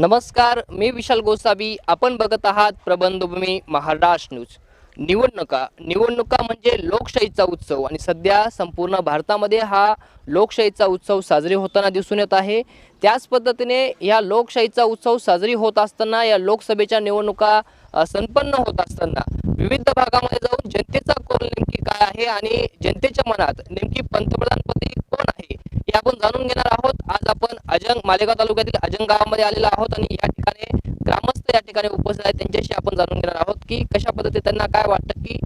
नमस्कार मी विशाल गोसावी. आपण बघत आहात प्रबंधभूमी महाराष्ट्र न्यूज. निवडणुका निवडणुका म्हणजे लोकशाहीचा उत्सव आणि सध्या संपूर्ण भारतामध्ये हा लोकशाहीचा उत्सव साजरी होताना दिसून येत आहे. त्याच पद्धतीने या लोकशाहीचा उत्सव साजरी होत असताना या लोकसभेच्या निवडणुका संपन्न होत असताना विविध भागामध्ये जाऊन जनतेचा कौल नेमकी काय आहे आणि जनतेच्या मनात नेमकी पंतप्रधानपदी कोण आहे? हे आपण जाणून घेणार आहोत. आज आपण अजंग मालेगाव तालुक्यातील अजंग गावामध्ये आलेलो आहोत आणि या ठिकाणी ग्रामस्थ या ठिकाणी उपस्थित आहेत. त्यांच्याशी आपण जाणून घेणार आहोत की कशा पद्धतीने त्यांना काय वाटतं की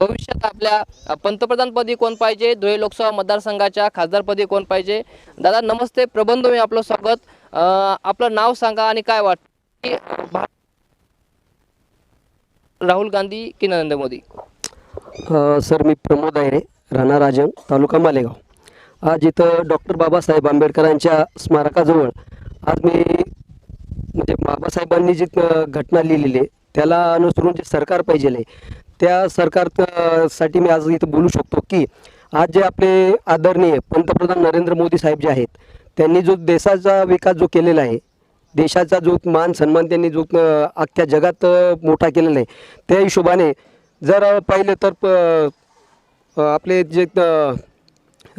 भविष्यात आपल्या पंतप्रधानपदी कोण पाहिजे? धुळे लोकसभा मतदारसंघाच्या खासदारपदी कोण पाहिजे? दादा नमस्ते. प्रबंध मी आपलं स्वागत. आपलं नाव सांगा आणि काय वाटतं की राहुल गांधी की नरेंद्र मोदी? सर मी प्रमोद आहे राणा राजन तालुका मालेगाव. आज इथं डॉक्टर बाबासाहेब आंबेडकरांच्या स्मारकाजवळ आज मी म्हणजे बाबासाहेबांनी जी घटना लिहिलेली आहे त्याला अनुसरून जे सरकार पाहिजे आहे त्या सरकारसाठी मी आज इथं बोलू शकतो की आज जे आपले आदरणीय पंतप्रधान नरेंद्र मोदी साहेब जे आहेत त्यांनी जो देशाचा विकास जो केलेला आहे देशाचा जो मान सन्मान त्यांनी जो अख्ख्या जगात मोठा केलेला आहे त्या हिशोबाने जर पाहिलं तर प- आपले जे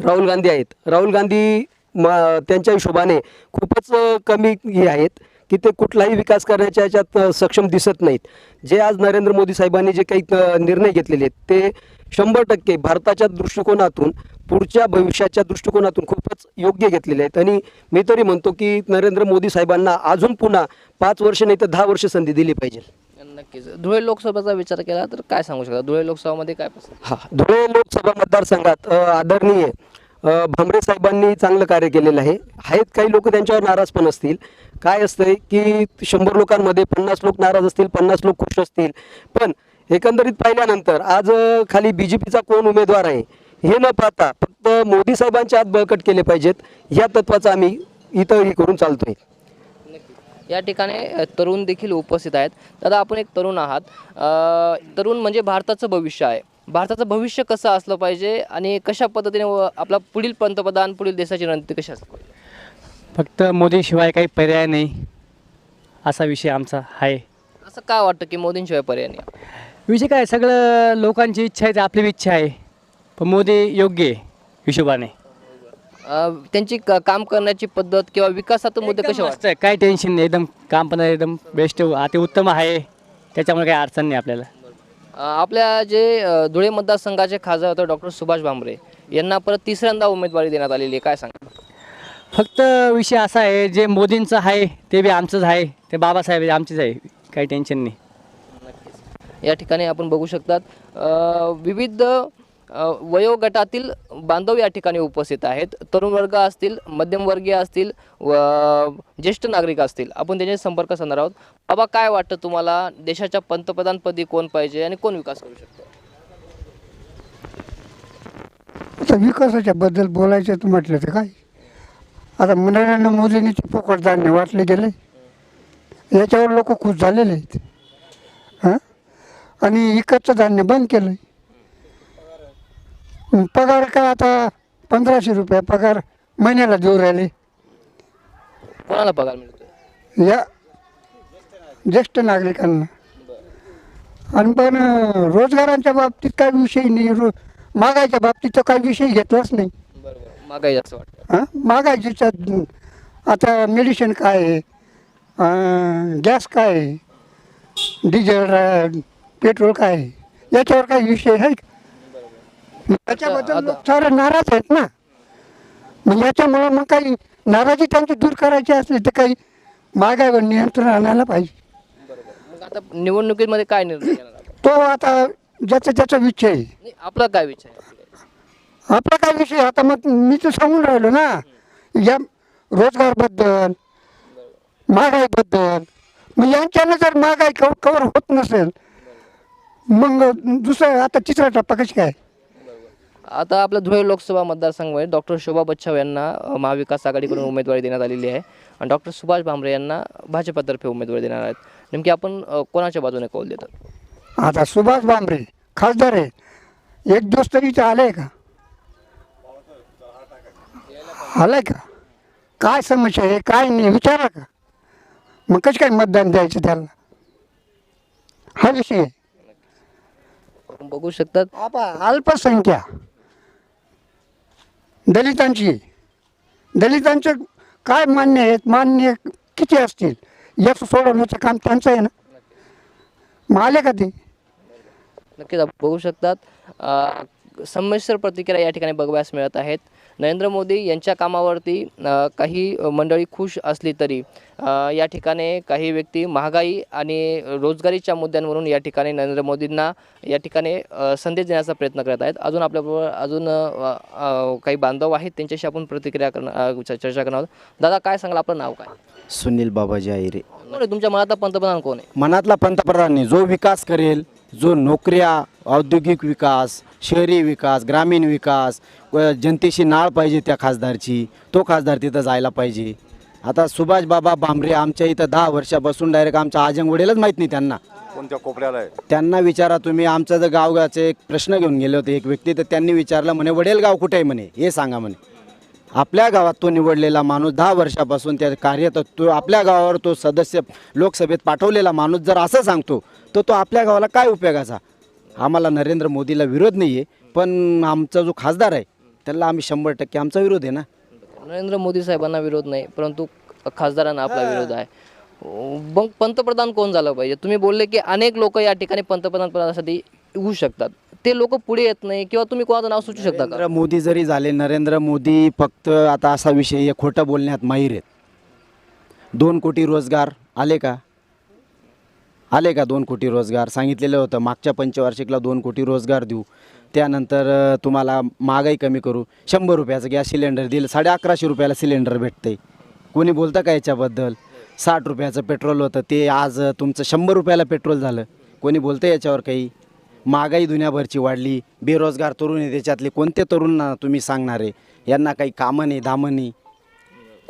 राहुल गांधी आहेत. राहुल गांधी म त्यांच्या हिशोबाने खूपच कमी हे आहेत की ते कुठलाही विकास करण्याच्या याच्यात सक्षम दिसत नाहीत. जे आज नरेंद्र मोदी साहेबांनी जे काही निर्णय घेतलेले आहेत ते शंभर टक्के भारताच्या दृष्टिकोनातून पुढच्या भविष्याच्या दृष्टिकोनातून खूपच योग्य घेतलेले आहेत. आणि मी तरी म्हणतो की नरेंद्र मोदी साहेबांना अजून पुन्हा पाच वर्ष नाही तर दहा वर्ष संधी दिली पाहिजे. नक्कीच. धुळे लोकसभेचा विचार केला तर काय सांगू शकता? धुळे लोकसभामध्ये काय हा धुळे लोकसभा मतदारसंघात आदरणीय भांबरे साहेबांनी चांगलं कार्य केलेलं आहे. आहेत काही लोक त्यांच्यावर नाराज पण असतील. काय असतंय की शंभर लोकांमध्ये पन्नास लोक नाराज असतील पन्नास लोक खुश असतील. पण एकंदरीत पाहिल्यानंतर आज खाली बी जे पीचा कोण उमेदवार आहे हे न पाहता फक्त मोदी साहेबांच्या हात बळकट केले पाहिजेत. या तत्वाचा आम्ही इथं हे करून चालतोय. या ठिकाणी तरुण देखील उपस्थित आहेत. दादा आपण एक तरुण आहात. तरुण म्हणजे भारताचं भविष्य आहे. भारताचं भविष्य कसं असलं पाहिजे आणि कशा पद्धतीने व आपला पुढील पंतप्रधान पुढील देशाची रणनीती कशी असली पाहिजे? फक्त मोदीशिवाय काही पर्याय नाही असा विषय आमचा आहे. असं काय वाटतं की मोदींशिवाय पर्याय नाही? विषय काय सगळं लोकांची इच्छा आहे ते आपली बी इच्छा आहे. पण मोदी योग्य आहे हिशोबाने. अ, त्यांची क- काम करण्याची पद्धत किंवा विकासाचे मुद्दे कसे वाटतात? वाटतं काय टेन्शन नाही एकदम काम पण एकदम बेस्ट अति उत्तम आहे. त्याच्यामुळे काही अडचण नाही आपल्याला. आपल्या जे धुळे मतदारसंघाचे खासदार होते डॉक्टर सुभाष भामरे यांना परत तिसऱ्यांदा उमेदवारी देण्यात आलेली आहे. काय सांगा फक्त विषय असा आहे जे मोदींचं आहे ते बी आमचंच आहे ते बाबासाहेब आमचेच आहे काही टेन्शन नाही. या ठिकाणी आपण बघू शकतात विविध वयोगटातील बांधव या ठिकाणी उपस्थित आहेत. तरुण वर्ग असतील मध्यमवर्गीय असतील व ज्येष्ठ नागरिक असतील. आपण त्यांचे संपर्क साधणार आहोत. बाबा काय वाटतं तुम्हाला? देशाच्या पंतप्रधानपदी कोण पाहिजे आणि कोण विकास करू शकतो? आता विकासाच्या बद्दल बोलायचं म्हटलं तर काय? आता नरेंद्र मोदींनी ते पोकळ धान्य वाटले गेले. याच्यावर लोक खुश झालेले आहेत. हां? आणि इकडचं धान्य बंद केलं पगार काय आता पंधराशे रुपये पगार महिन्याला देऊ राहिले. कोणाला पगार मिळतोय? या ज्येष्ठ नागरिकांना. आणि पण अं, रोजगारांच्या बाबतीत काही विषय नाही. रो मागायच्या बाबतीत तर काही विषय घेतलाच नाही. बरोबर. महागाई जास्त वाटतं. हां? महागाईच्या आता मेडिसिन काय आहे? गॅस काय आहे? डिझेल पेट्रोल काय आहे? याच्यावर काही विषय आहे का? त्याच्याबद्दल लोक सारे नाराज आहेत ना. मग याच्यामुळं मग काही नाराजी त्यांची दूर करायची असली तर काही महागाईवर नियंत्रण आणायला पाहिजे. आता निवडणुकीमध्ये काय निर्णय घेणार आपण? तो आता ज्याचा त्याचा विषय आहे. नाही, आपला काय विचार आहे? आपला काय विषय आता मग मी तर सांगून राहिलो ना. या रोजगारबद्दल महागाईबद्दल मग यांच्यानं जर महागाई कव कवर होत नसेल मग दुसरं आता तिसरा टप्पा कशी काय? आता आपल्या धुळे लोकसभा मतदारसंघामध्ये डॉक्टर शोभा बच्छाव यांना महाविकास आघाडीकडून उमेदवारी देण्यात आलेली आहे. आणि डॉक्टर सुभाष भामरे यांना भाजपातर्फे उमेदवारी देणार आहेत. नेमकी आपण कोणाच्या बाजूने कौल देतात? आता सुभाष भामरे खासदार आहे एक दिवस तरी इथं आलाय का? आलाय का? काय समस्या आहे? काय नाही? विचारा का? मग कसं काय मतदान द्यायचं त्याला हा विषय आहे. बघू शकतात. आपा अल्पसंख्या दलितांची. दलितांचे काय मान्य आहेत? मान्य किती असतील? याचं सोडवण्याचं काम त्यांचं आहे ना? मग आले का ते? नक्कीच आपण बघू शकतात. अ, संमिश्र प्रतिक्रिया या ठिकाणी बघाव्यास मिळत आहेत. नरेंद्र मोदी यांच्या कामावरती काही मंडळी खुश असली तरी या ठिकाणी काही व्यक्ती महागाई आणि रोजगारीच्या मुद्द्यांवरून या ठिकाणी नरेंद्र मोदींना या ठिकाणी संदेश देण्याचा प्रयत्न करत आहेत. अजून आपल्याबरोबर अजून काही बांधव आहेत त्यांच्याशी आपण प्रतिक्रिया करणार चर्चा करणार आहोत. दादा काय सांगाल? आपलं नाव काय? सुनील बाबाजी आहिरे तुमच्या मनात पंतप्रधान कोण आहे? मनातला पंतप्रधानने जो विकास करेल जो नोकऱ्या औद्योगिक विकास शहरी विकास ग्रामीण विकास व जनतेशी नाळ पाहिजे त्या खासदारची. तो खासदार तिथं जायला पाहिजे. आता सुभाष बाबा भांबरे आमच्या इथं दहा वर्षापासून डायरेक्ट आमच्या आजंगवडेलाच माहीत नाही त्यांना. कोणत्या कोपऱ्याला आहे? त्यांना विचारा तुम्ही आमचं जर गावगाचे एक प्रश्न घेऊन गेले होते एक व्यक्ती तर त्यांनी विचारलं म्हणे वडेल गाव कुठे आहे? म्हणे हे सांगा म्हणे. आपल्या गावात तो निवडलेला माणूस दहा वर्षापासून त्या कार्यरत तो आपल्या गावावर तो सदस्य लोकसभेत पाठवलेला माणूस जर असं सांगतो तर तो आपल्या गावाला काय उपयोगाचा? आम्हाला नरेंद्र मोदीला विरोध नाही आहे पण आमचा जो खासदार आहे त्याला आम्ही शंभर टक्के आमचा विरोध आहे ना. नरेंद्र मोदी साहेबांना विरोध नाही परंतु खासदारांना आपला विरोध आहे. मग पंतप्रधान कोण झालं पाहिजे? तुम्ही बोलले की अनेक लोक या ठिकाणी पंतप्रधान पदासाठी येऊ शकतात. ते लोक पुढे येत नाही किंवा तुम्ही कोणाचं नाव सुचू शकता का? नरेंद्र मोदी जरी झाले नरेंद्र मोदी फक्त आता असा विषय आहे खोटं बोलण्यात माहीर आहेत. दोन कोटी रोजगार आले का? आले का दोन कोटी रोजगार? सांगितलेलं होतं मागच्या पंचवार्षिकला दोन कोटी रोजगार देऊ. त्यानंतर तुम्हाला महागाई कमी करू. शंभर रुपयाचं गॅस सिलेंडर दिलं साडे अकराशे रुपयाला सिलेंडर भेटते कोणी बोलतं का याच्याबद्दल? साठ रुपयाचं पेट्रोल होतं ते आज तुमचं शंभर रुपयाला पेट्रोल झालं. कोणी बोलतं याच्यावर काही? महागाई दुनियाभरची वाढली बेरोजगार तरुण आहे त्याच्यातले कोणते तरुण ना तुम्ही सांगणार आहे? यांना काही कामं नाही दामं नाही.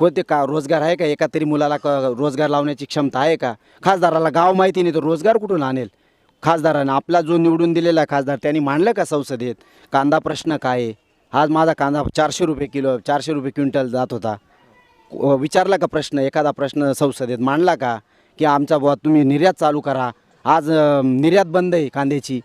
कोणते का रोजगार आहे का? एका तरी मुलाला क रोजगार लावण्याची क्षमता आहे का? खासदाराला गाव माहिती नाही तर रोजगार कुठून आणेल? खासदारानं आपला जो निवडून दिलेला खासदार त्यांनी मांडलं का संसदेत? कांदा प्रश्न काय आहे? आज माझा कांदा चारशे रुपये किलो चारशे रुपये क्विंटल जात होता. व- विचारला का प्रश्न? एखादा प्रश्न संसदेत मांडला का? की आमचा बुवा तुम्ही निर्यात चालू करा. आज निर्यात बंद आहे कांद्याची.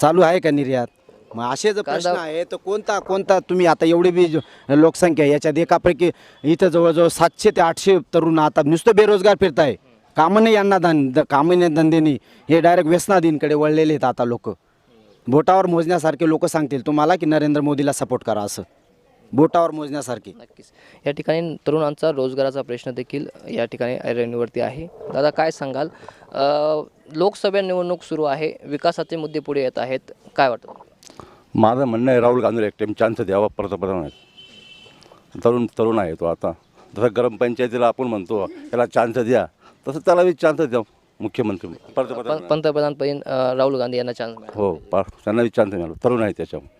चालू आहे का निर्यात? मग असे जर प्रश्न कांदा- आहे तर कोणता कोणता तुम्ही आता एवढी बी जो- लोकसंख्या आहे, याच्यात एकापैकी इथं जवळजवळ सातशे ते आठशे तरुण आता नुसतं बेरोजगार फिरताय. कामं नाही यांना धन द- कामं नाही धंदे नाही हे डायरेक्ट व्यसनाधीनकडे वळलेले आहेत आता लोक. बोटावर मोजण्यासारखे लोक सांगतील तुम्हाला की नरेंद्र मोदीला सपोर्ट करा असं. बोटावर मोजण्यासारखे. नक्कीच. या ठिकाणी तरुणांचा रोजगाराचा प्रश्न देखील या ठिकाणी ऐरणीवरती आहे. दादा काय सांगाल? अ, लोकसभा निवडणूक सुरू आहे. विकासाचे मुद्दे पुढे येत आहेत. काय वाटतं? माझं म्हणणं आहे राहुल गांधीला एक टाईम चान्स द्यावा पंतप्रधान आहेत. तरुण तरुण आहे तो आता. जसं गरम पंचायतीला आपण म्हणतो त्याला चान्स द्या. तसं त्याला बी चान्स द्या मुख्यमंत्री. पंतप्रधान. पण- पंतप्रधान पदी राहुल गांधी यांना चान्स हो पा त्यांना बी चान्स मिळाला. तरुण आहे त्याच्यामुळे.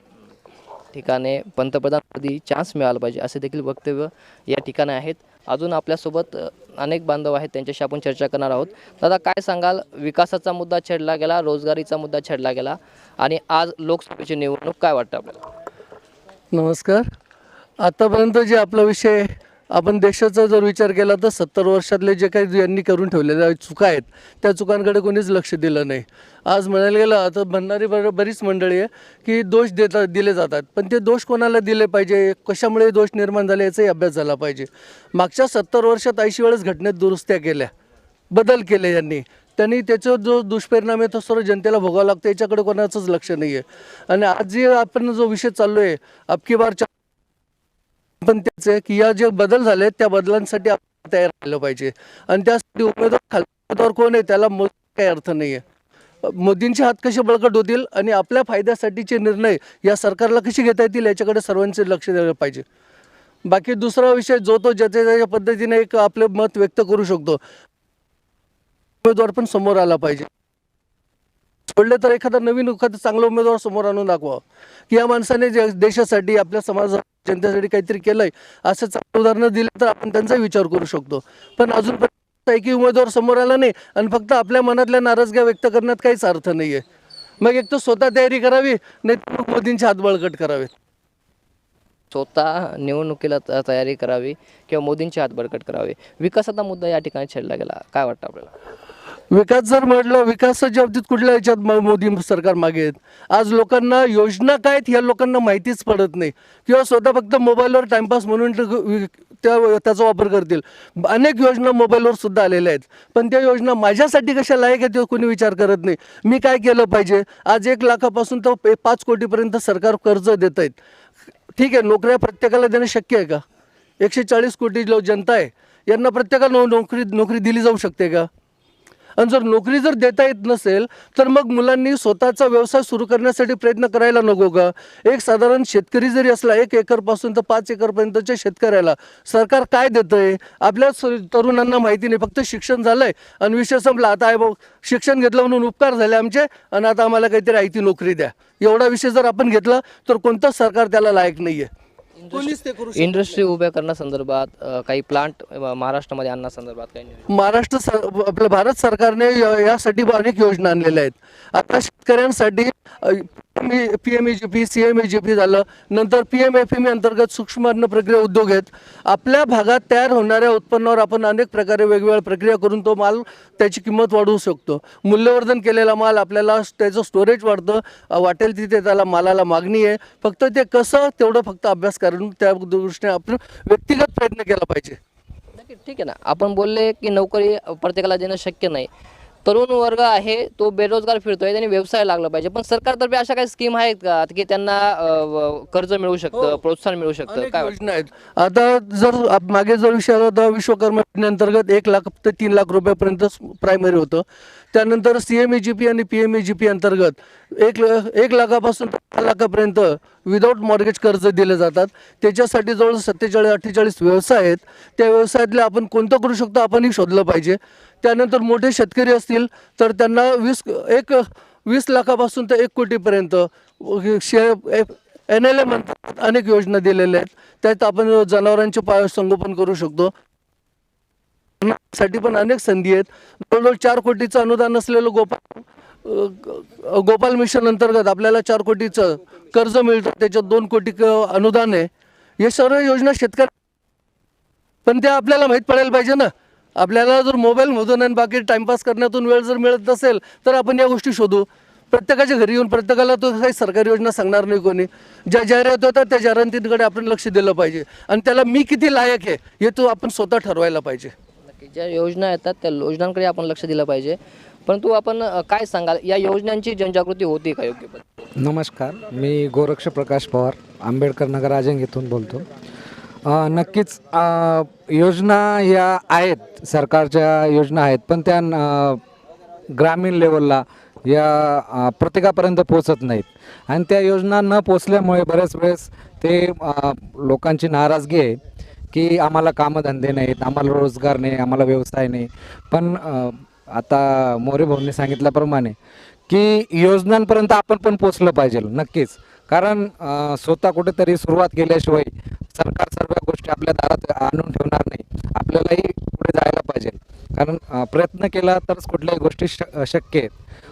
ठिकाणी पंतप्रधानपदी चान्स मिळाला पाहिजे असे देखील वक्तव्य या ठिकाणी आहेत. अजून आपल्यासोबत अनेक बांधव आहेत त्यांच्याशी आपण चर्चा करणार आहोत. दादा काय सांगाल? विकासाचा मुद्दा छेडला गेला रोजगारीचा मुद्दा छेडला गेला आणि आज लोकसभेची निवडणूक काय वाटतं आपल्याला? नमस्कार. आतापर्यंत जे आपला विषय आपण देशाचा जर विचार केला तर सत्तर वर्षातले जे काही यांनी करून ठेवलेल्या चुका आहेत त्या चुकांकडे कोणीच लक्ष दिलं नाही. आज म्हणायला गेलं तर म्हणणारी बर बरीच मंडळी आहे की दोष देता दिले जातात. पण ते दोष कोणाला दिले पाहिजे? कशामुळे दोष निर्माण झाले याचाही अभ्यास झाला पाहिजे. मागच्या सत्तर वर्षात ऐंशी वेळेस घटनेत दुरुस्त्या केल्या. बदल केले यांनी. त्यांनी त्याचा जो दुष्परिणाम आहे तो सर्व जनतेला भोगावा लागतो याच्याकडे कोणाचंच लक्ष नाही आहे आणि आज जे आपण जो विषय चाललो आहे अबकी बार पण त्याच आहे की या जे बदल झाले त्या बदलांसाठी आपण तयार राहिलं पाहिजे. आणि त्यासाठी उमेदवार खाली उमेदवार कोण आहे त्याला काही अर्थ नाही आहे मोदींचे हात कसे बळकट होतील आणि आपल्या फायद्यासाठीचे निर्णय या सरकारला कसे घेता येतील याच्याकडे सर्वांचे लक्ष द्यायला पाहिजे. बाकी दुसरा विषय जो तो ज्याच्या त्याच्या पद्धतीने एक आपले मत व्यक्त करू शकतो. उमेदवार पण समोर आला पाहिजे. सोडले तर एखादा नवीन एखादा चांगला उमेदवार समोर आणून दाखवा. की या माणसाने देशासाठी आपल्या समाजा जनतेसाठी काहीतरी केलंय असं चांगलं उदाहरणं दिलं तर आपण त्यांचा विचार करू शकतो. पण अजूनपर्यंत एकही उमेदवार समोर आला नाही आणि फक्त आपल्या मनातल्या नाराजग्या व्यक्त करण्यात काहीच अर्थ नाही आहे मग एक तर स्वतः तयारी करावी नाही तर मोदींचे हात बळकट करावेत स्वतः निवडणुकीला तयारी करावी किंवा मोदींचे हात बळकट करावे. विकासाचा मुद्दा या ठिकाणी छेडला गेला. काय वाटतं आपल्याला? विकास जर म्हटलं विकासाच्या बाबतीत कुठल्या याच्यात मोदी सरकार मागे आहेत? आज लोकांना योजना काय आहेत ह्या लोकांना माहितीच पडत नाही. किंवा स्वतः फक्त मोबाईलवर टाइमपास म्हणून त्या त्याचा वापर करतील. अनेक योजना मोबाईलवर सुद्धा आलेल्या आहेत. पण त्या योजना माझ्यासाठी कशा लायक आहेत कोणी विचार करत नाही. मी काय केलं पाहिजे? आज एक लाखापासून तर पे- पाच कोटीपर्यंत सरकार कर्ज देत आहेत. ठीक आहे नोकऱ्या प्रत्येकाला देणं शक्य आहे का? एकशे चाळीस कोटी लोक जनता आहे यांना प्रत्येकाला नोकरी नोकरी दिली जाऊ शकते का? आणि जर नोकरी जर देता येत नसेल तर मग मुलांनी स्वतःचा व्यवसाय सुरू करण्यासाठी प्रयत्न करायला नको का एक साधारण शेतकरी जरी असला एक एकरपासून तर पाच एकरपर्यंतच्या शेतकऱ्याला सरकार काय देतं आहे आपल्या तरुणांना माहिती नाही फक्त शिक्षण झालं आहे आणि विषय संपला आता आहे भाऊ शिक्षण घेतलं म्हणून उपकार झाले आमचे आणि आता आम्हाला काहीतरी आयती नोकरी द्या. एवढा विषय जर आपण घेतला तर कोणतंच सरकार त्याला लायक नाही आहे कोणीच ते करू शकत इंडस्ट्री उभ्या करण्यासंदर्भात अ, काही प्लांट महाराष्ट्रामध्ये आणण्यासंदर्भात काही नियोजन महाराष्ट्र सर आपल्या भारत सरकारने या- यासाठी अनेक योजना आणलेल्या आहेत. आता शेतकऱ्यांसाठी P M E G P C M E G P झालं. नंतर P M F M E अंतर्गत सूक्ष्म अन्न प्रक्रिया उद्योग आहेत. आपल्या भागात तयार होणाऱ्या उत्पन्नावर आपण अनेक प्रकारे वेगवेगळ्या प्रक्रिया करून तो माल त्याची किंमत वाढवू शकतो. मूल्यवर्धन केलेला माल आपल्याला त्याचं स्टोरेज वाढतं. वाटेल तिथे त्याला मालाला मागणी आहे. फक्त ते कसं तेवढं फक्त अभ्यास करून त्या दृष्टीने आपण व्यक्तिगत प्रयत्न केला पाहिजे. ठीक आहे ना. आपण बोलले की नोकरी प्रत्येकाला देणं शक्य नाही. तरुण वर्ग आहे तो बेरोजगार फिरतोय त्यांनी व्यवसाय लागला पाहिजे. पण सरकारतर्फे अशा काही स्कीम आहेत का की त्यांना कर्ज मिळू शकतं प्रोत्साहन मिळू शकतं? काय? योजना आहेत. आता जर मागे जर विषय होता विश्वकर्मा योजनेअंतर्गत एक लाख ते तीन लाख रुपयापर्यंत प्रायमरी होतं. त्यानंतर C M E G P आणि P M E G P अंतर्गत एक एक लाखापासून दहा लाखापर्यंत विदाऊट मॉर्गेज कर्ज दिले जातात. त्याच्यासाठी जवळ सत्तेचाळीस अठ्ठेचाळीस व्यवसाय आहेत. त्या व्यवसायातले आपण कोणतं करू शकतो आपणही शोधलं पाहिजे. त्यानंतर मोठे शेतकरी असतील तर त्यांना वीस एक वीस लाखापासून तर एक कोटीपर्यंत शे एन एल एम अंतर्गत अनेक योजना दिलेल्या आहेत. त्यात आपण जनावरांचे पाय संगोपन करू शकतो. साठी पण अनेक संधी आहेत. जवळजवळ चार कोटीचं अनुदान असलेलं गोपाल गोपाल मिशन अंतर्गत आपल्याला चार कोटीचं कर्ज मिळतं. त्याच्यात दोन कोटी अनुदान आहे. हे सर्व योजना शेतकऱ्या पण त्या आपल्याला माहीत पडायला पाहिजे ना. आपल्याला जर मोबाईलमधून आणि बाकी टाइमपास करण्यातून वेळ जर मिळत नसेल तर आपण या गोष्टी शोधू. प्रत्येकाच्या घरी येऊन प्रत्येकाला तो काही सरकारी योजना सांगणार नाही कोणी. ज्या जाहिरात होतात त्या जाहिरातींकडे आपण लक्ष दिलं पाहिजे. आणि त्याला मी किती लायक आहे हे तो आपण स्वतः ठरवायला पाहिजे. ज्या योजना येतात त्या योजनांकडे आपण लक्ष दिलं पाहिजे. परंतु आपण काय सांगाल? या योजनांची जनजागृती होते का योग्य? नमस्कार मी गोरक्ष प्रकाश पवार आंबेडकर नगर राजंग येथून बोलतो. नक्कीच योजना या आहेत सरकारच्या योजना आहेत पण त्या ग्रामीण लेवलला या प्रत्येकापर्यंत पोचत नाहीत. आणि त्या योजना न पोचल्यामुळे बऱ्याच वेळेस ते लोकांची नाराजगी आहे की आम्हाला कामधंदे नाहीत आम्हाला रोजगार नाही आम्हाला व्यवसाय नाही. पण आता मोरे भाऊंनी सांगितल्याप्रमाणे की योजनांपर्यंत आपण पण पोचलं पाहिजे नक्कीच. कारण स्वतः कुठेतरी सुरुवात केल्याशिवाय सरकार सर्व गोष्टी आपल्या दारात आणून ठेवणार नाही. आपल्यालाही पुढे जायला पाहिजे. कारण प्रयत्न केला तरच कुठल्याही गोष्टी शक्य आहेत.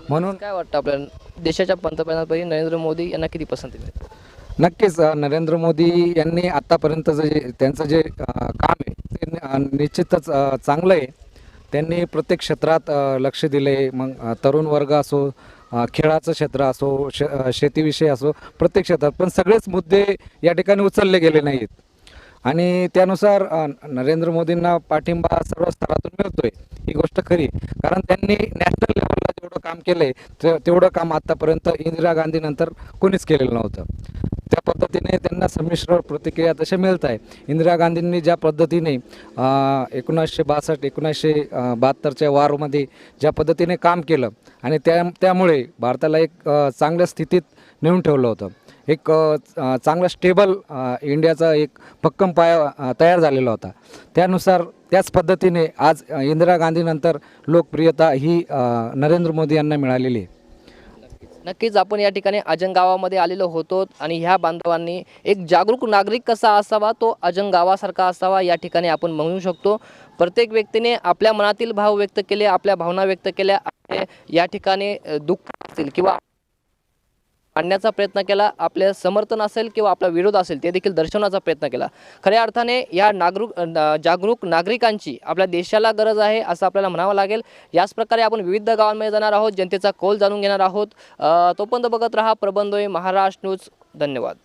म्हणून काय वाटतं आपल्याला? देशाच्या पंतप्रधानपदी नरेंद्र मोदी यांना किती पसंती मिळते नक्कीच नरेंद्र मोदी यांनी आत्तापर्यंत जे त्यांचं जे काम आहे ते निश्चितच चांगलं आहे. त्यांनी प्रत्येक क्षेत्रात लक्ष दिले मग तरुण वर्ग असो खेळाचं क्षेत्र असो श शेतीविषयी असो प्रत्येक क्षेत्रात पण सगळेच मुद्दे या ठिकाणी उचलले गेले नाहीत. आणि त्यानुसार नरेंद्र मोदींना पाठिंबा सर्व स्तरातून मिळतोय. ही गोष्ट खरी कारण त्यांनी नॅशनल लेवलला जेवढं काम केलंय ते- तेवढं काम आतापर्यंत इंदिरा गांधीनंतर कोणीच केलेलं नव्हतं. त्या पद्धतीने त्यांना संमिश्र प्रतिक्रिया तशा मिळत आहे इंदिरा गांधींनी ज्या पद्धतीने एकोणीसशे बासष्ट एकोणीसशे बहात्तरच्या वारमध्ये ज्या पद्धतीने काम केलं आणि त्या त्यामुळे भारताला एक चांगल्या स्थितीत नेऊन ठेवलं होतं. एक चांगला स्टेबल इंडियाचा एक भक्कम पाया तयार झालेला होता. त्यानुसार त्याच पद्धतीने आज इंदिरा गांधीनंतर लोकप्रियता ही नरेंद्र मोदी यांना मिळालेली आहे. नक्कीच आपण या ठिकाणी अजंग गावामध्ये आलेलो होतो आणि ह्या बांधवांनी एक जागरूक नागरिक कसा असावा तो अजंग गावासारखा असावा या ठिकाणी आपण म्हणू शकतो. प्रत्येक व्यक्तीने आपल्या मनातील भाव व्यक्त केले आपल्या भावना व्यक्त केल्या या ठिकाणी दुःख असतील किंवा आणण्याचा प्रयत्न केला आपल्या समर्थन असेल किंवा आपला विरोध असेल ते देखील दर्शवण्याचा प्रयत्न केला. खऱ्या अर्थाने या नागरूक जागरूक नागरिकांची आपल्या देशाला गरज आहे असं आपल्याला म्हणावं लागेल. याच प्रकारे आपण विविध गावांमध्ये जाणार आहोत जनतेचा कौल जाणून घेणार आहोत. तोपर्यंत बघत राहा प्रबंधोय महाराष्ट्र न्यूज. धन्यवाद.